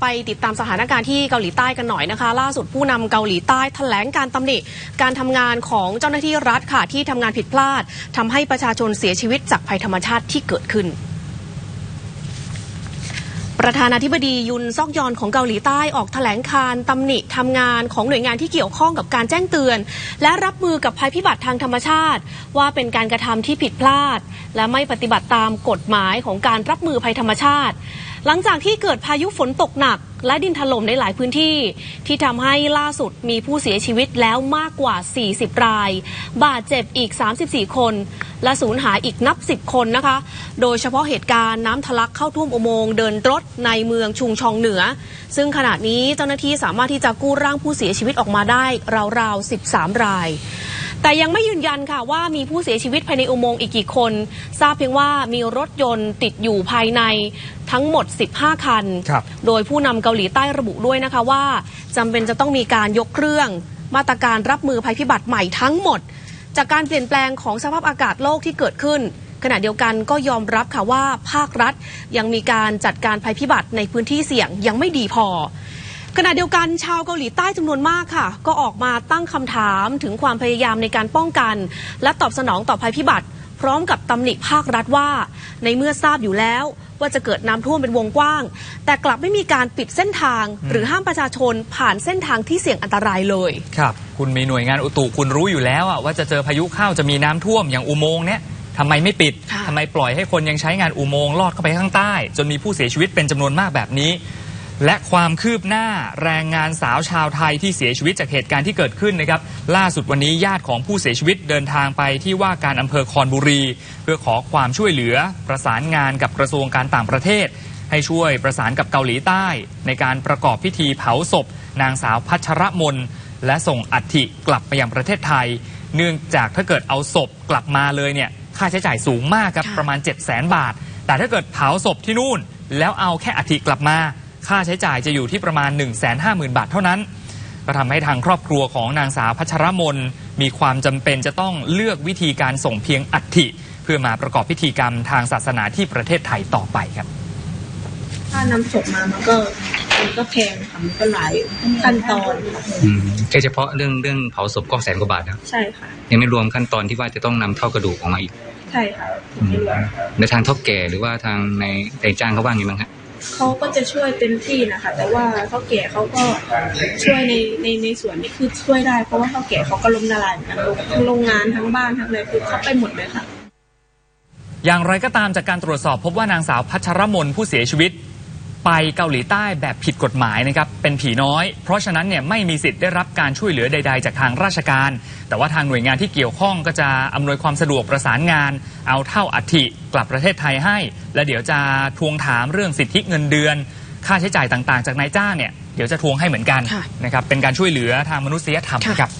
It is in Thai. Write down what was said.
ไปติดตามสถานการณ์ที่เกาหลีใต้กันหน่อยนะคะ ล่าสุดผู้นำเกาหลีใต้แถลงการตำหนิ การทำงานของเจ้าหน้าที่รัฐค่ะที่ทำงานผิดพลาดทำให้ประชาชนเสียชีวิตจากภัยธรรมชาติที่เกิดขึ้นประธานาธิบดียุนซอกยอนของเกาหลีใต้ออกแถลงการตำหนิทำงานของหน่วยงานที่เกี่ยวข้องกับการแจ้งเตือน และรับมือกับภัยพิบัติทางธรรมชาติ ว่าเป็นการกระทำที่ผิดพลาด และไม่ปฏิบัติตามกฎหมายของการรับมือภัยธรรมชาติ หลังจากที่เกิดพายุฝนตกหนัก และดินถล่มในหลายพื้นที่ ที่ทำให้ล่าสุดมีผู้เสียชีวิตแล้วมากกว่า 40 ราย บาดเจ็บอีก 34 คน และสูญหายอีกนับ 10 คนนะคะ โดยเฉพาะเหตุการณ์น้ำทะลักเข้าท่วมอุโมงค์เดินรถในเมืองชุงชองเหนือ ซึ่งขณะนี้เจ้าหน้าที่สามารถที่จะกู้ร่างผู้เสียชีวิตออกมาได้ราวๆ 13 ราย แต่ยังไม่ยืนยันค่ะว่ามีผู้เสียชีวิตภายในอุโมงค์อีกกี่คน ทราบเพียงว่ามีรถยนต์ติดอยู่ภายในทั้งหมด 15 คันครับโดยผู้นำเกาหลีใต้ระบุด้วยนะคะว่าจำเป็นจะต้องมีการยกเครื่อง มาตรการรับมือภัยพิบัติใหม่ทั้งหมด จากการเปลี่ยนแปลงของสภาพอากาศโลกที่เกิดขึ้นขณะเดียวกันก็ยอมรับค่ะว่าภาครัฐยังมีการจัดการภัยพิบัติในพื้นที่เสี่ยงยังไม่ดีพอ ขณะเดียวกันชาวเกาหลีใต้จำนวนมากค่ะ ก็ออกมาตั้งคำถามถึงความพยายามในการป้องกัน และตอบสนองต่อภัยพิบัติ พร้อมกับตำหนิภาครัฐว่า ในเมื่อทราบอยู่แล้วว่าจะเกิดน้ำท่วมเป็นวงกว้าง แต่กลับไม่มีการปิดเส้นทาง หรือห้ามประชาชนผ่านเส้นทางที่เสี่ยงอันตรายเลย ครับ คุณมีหน่วยงานอุตุคุณรู้อยู่แล้วอะว่าจะเจอพายุเข้าจะมีน้ำท่วมอย่างอุโมงค์เนี้ยทำไมไม่ปิดค่ะทำไมปล่อยให้คนยังใช้งานอุโมงค์ลอดเข้าไปข้างใต้ จนมีผู้เสียชีวิตเป็นจำนวนมากแบบนี้ และความคืบหน้าแรงงานสาวชาวไทยที่เสียชีวิตจากเหตุการณ์ที่เกิดขึ้นนะครับ ล่าสุดวันนี้ญาติของผู้เสียชีวิตเดินทางไปที่ว่าการอำเภอคอนบุรี เพื่อขอความช่วยเหลือประสานงานกับกระทรวงการต่างประเทศ ให้ช่วยประสานกับเกาหลีใต้ ในการประกอบพิธีเผาศพ นางสาวพัชรมน และส่งอัฐิกลับไปยังประเทศไทย เนื่องจากถ้าเกิดเอาศพกลับมาเลยเนี่ยค่าใช้จ่ายสูงมากครับประมาณ 7 0 0 0 0 0 บาท แต่ถ้าเกิดเผาศพที่นู่น แล้วเอาแค่อัฐิกลับมา ค่าใช้จ่ายจะอยู่ที่ประมาณ 1 5 0 0 0 0 บาทเท่านั้น ก็ทำให้ทางครอบครัวของนางสาวพัชรมน มีความจำเป็นจะต้องเลือกวิธีการส่งเพียงอัฐิ เพื่อมาประกอบพิธีกรรมทางศาสนาที่ประเทศไทยต่อไปครับ ถ้านำศพมามันก็มันก็แพงค่ะมันก็หลายขั้นตอนอืมแค่เฉพาะเรื่องเรื่องเผาศพก็แสนกว่าบาทนะใช่ค่ะ ยังไม่รวมขั้นตอนที่ว่าจะต้องนำเท่ากระดูกออกมาอีกใช่ค่ะ อืมในทางเท่าแก่หรือว่าทางในในจ้างเขาว่าไงบ้างฮะ เขาก็จะช่วยเต็มที่นะคะ แต่ว่าเท่าแก่เขาก็ช่วยในในในส่วนนี้คือช่วยได้เพราะว่าเท่าแก่เขาก็ล้มละลายเหมือนกันทั้งโรงงานทั้งบ้านทั้งอะไรคือเขาไปหมดเลยค่ะ อย่างไรก็ตามจากการตรวจสอบพบว่านางสาวพัชรมนผู้เสียชีวิต ไปเกาหลีใต้แบบผิดกฎหมายนะครับเป็นผีน้อย เพราะฉะนั้นเนี่ยไม่มีสิทธิ์ได้รับการช่วยเหลือใด ๆ จากทางราชการ แต่ว่าทางหน่วยงานที่เกี่ยวข้องก็จะอำนวยความสะดวกประสานงาน เอาเท่าอัฐิกลับประเทศไทยให้ และเดี๋ยวจะทวงถามเรื่องสิทธิเงินเดือน ค่าใช้จ่ายต่างๆ จากนายจ้างเนี่ยเดี๋ยวจะทวงให้เหมือนกันค่ะนะครับเป็นการช่วยเหลือทางมนุษยธรรมค่ะนะครับ